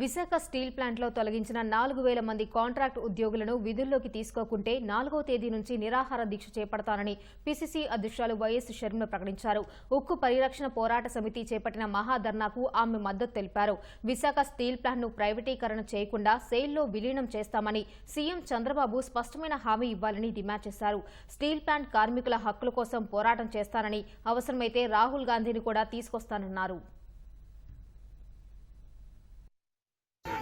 Visakha steel ప్లాంట్లో తొలగించిన నాలుగు వేల మంది కాంట్రాక్ట్ ఉద్యోగులను విధుల్లోకి తీసుకోకుంటే నాలుగో తేదీ నుంచి నిరాహార దీక్ష చేపడతానని పిసిసి అధ్యక్షురాలు వైఎస్ షర్మిల ప్రకటించారు. ఉక్కు పరిరక్షణ పోరాట సమితి చేపట్టిన మహాధర్నాకు ఆమె మద్దతు తెలిపారు. విశాఖ స్టీల్ ప్లాంట్ను ప్రైవేటీకరణ చేయకుండా సెయిల్లో విలీనం చేస్తామని సీఎం చంద్రబాబు స్పష్టమైన హామీ ఇవ్వాలని డిమాండ్ చేశారు. స్టీల్ ప్లాంట్ కార్మికుల హక్కుల కోసం పోరాటం చేస్తానని అవసరమైతే రాహుల్ గాంధీని కూడా తీసుకొస్తానన్నారు.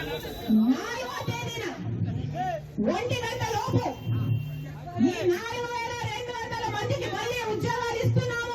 నాలుగో తేదీన ఒంటి గంట లోపు ఈ నాలుగు వేల రెండు గంటల మందికి మళ్ళీ ఉద్యోగాలు ఇస్తున్నాము.